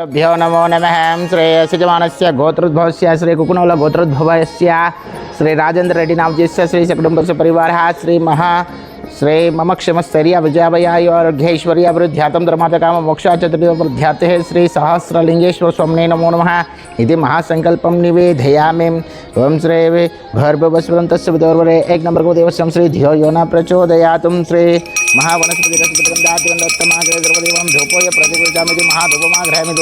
भ्यो नमो नमः। श्रेयसजमानस्य गोत्रोद्भवस्य श्रीकुकुनोल गोत्रोद्भवस्य श्रीराजेन्द्ररेड्डी नामजस्य श्रीसकुटुम्बस्य परिवारः श्रीमहा श्री मम क्षमस्तैर्य विजयाभयाय अर्घ्यैश्वर्याभिवृद्ध्यातं धर्मातकाम श्री सहस्रलिंगेश्वर स्वामिने नमो नमः। इति महासङ्कल्पं निवेदयामि। ओं श्री भर्भवस्वरन्तस्य विदोर्वरे, एक नंबर को देवस्यं श्री धियो यो न श्री महावनस्पतिरसगन्धाद्वन्द्वोत्तमाग्रहद्रवदेवं धूपोय प्रतिगृजामिति महाधूपमाग्रहामि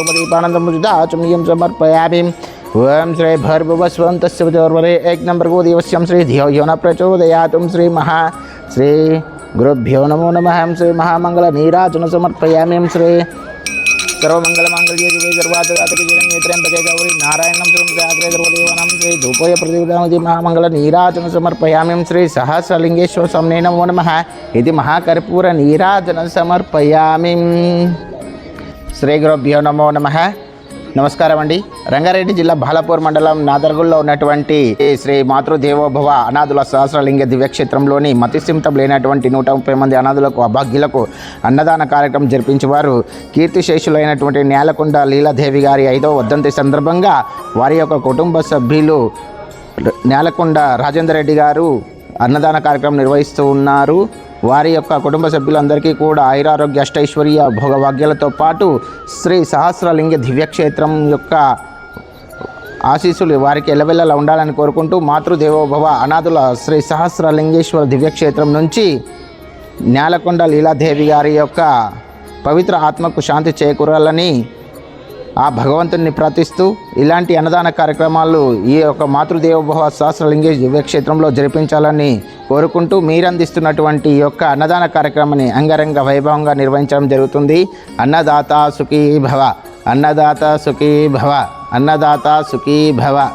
ओम श्री एक नंबर को देवस्यं श्री धियो न श्री महा श्री गुरुभ्यो नमो नमः श्री महामङ्गल नीराजन समर्पयामि श्री सर्वमङ्गलमाङ्गल्ये सर्वातकेत्र्यम्बके गौरी नारायणं श्रीं साग्रेदर्वदेवनं श्री धूपोय प्रतिदामङ्गलनीराजनं समर्पयामि श्री सहस्रलिङ्गेश्वर समने नमो नमः इति महाकर्पूरनीराजनं समर्पयामि श्रीगुरुभ्यो नमो नमः నమస్కారం అండి. రంగారెడ్డి జిల్లా బాలపూర్ మండలం నాదర్గుల్లో ఉన్నటువంటి ఈ శ్రీ మాతృదేవోభవ అనాథుల సహస్రలింగ దివ్యక్షేత్రంలోని మతిస్థిమితం లేనటువంటి నూట ముప్పై మంది అనాథులకు అభాగ్యులకు అన్నదాన కార్యక్రమం జరిపించేవారు. కీర్తిశేషులైనటువంటి నేలకొండ లీలాదేవి గారి ఐదవ వర్ధంతి సందర్భంగా వారి యొక్క కుటుంబ సభ్యులు నేలకొండ రాజేందర్ రెడ్డి గారు అన్నదాన కార్యక్రమం నిర్వహిస్తూ ఉన్నారు. వారి యొక్క కుటుంబ సభ్యులందరికీ కూడా ఐరారోగ్య అష్టైశ్వర్య భోగభాగ్యాలతో పాటు శ్రీ సహస్రలింగ దివ్యక్షేత్రం యొక్క ఆశీస్సులు వారికి ఎలవెల్లలా ఉండాలని కోరుకుంటూ మాతృదేవోభవ అనాథుల శ్రీ సహస్రలింగేశ్వర దివ్యక్షేత్రం నుంచి నేలకొండ లీలాదేవి గారి యొక్క పవిత్ర ఆత్మకు శాంతి చేకూరాలని ఆ భగవంతుని ప్రార్థిస్తూ ఇలాంటి అన్నదాన కార్యక్రమాలు ఈ యొక్క మాతృదేవోభవ సహస్రలింగే క్షేత్రంలో జరిపించాలని కోరుకుంటూ మీరందిస్తున్నటువంటి ఈ యొక్క అన్నదాన కార్యక్రమాన్ని అంగరంగ వైభవంగా నిర్వహించడం జరుగుతుంది. అన్నదాత సుఖీ భవ అన్నదాత సుఖీ భవ అన్నదాత సుఖీ భవ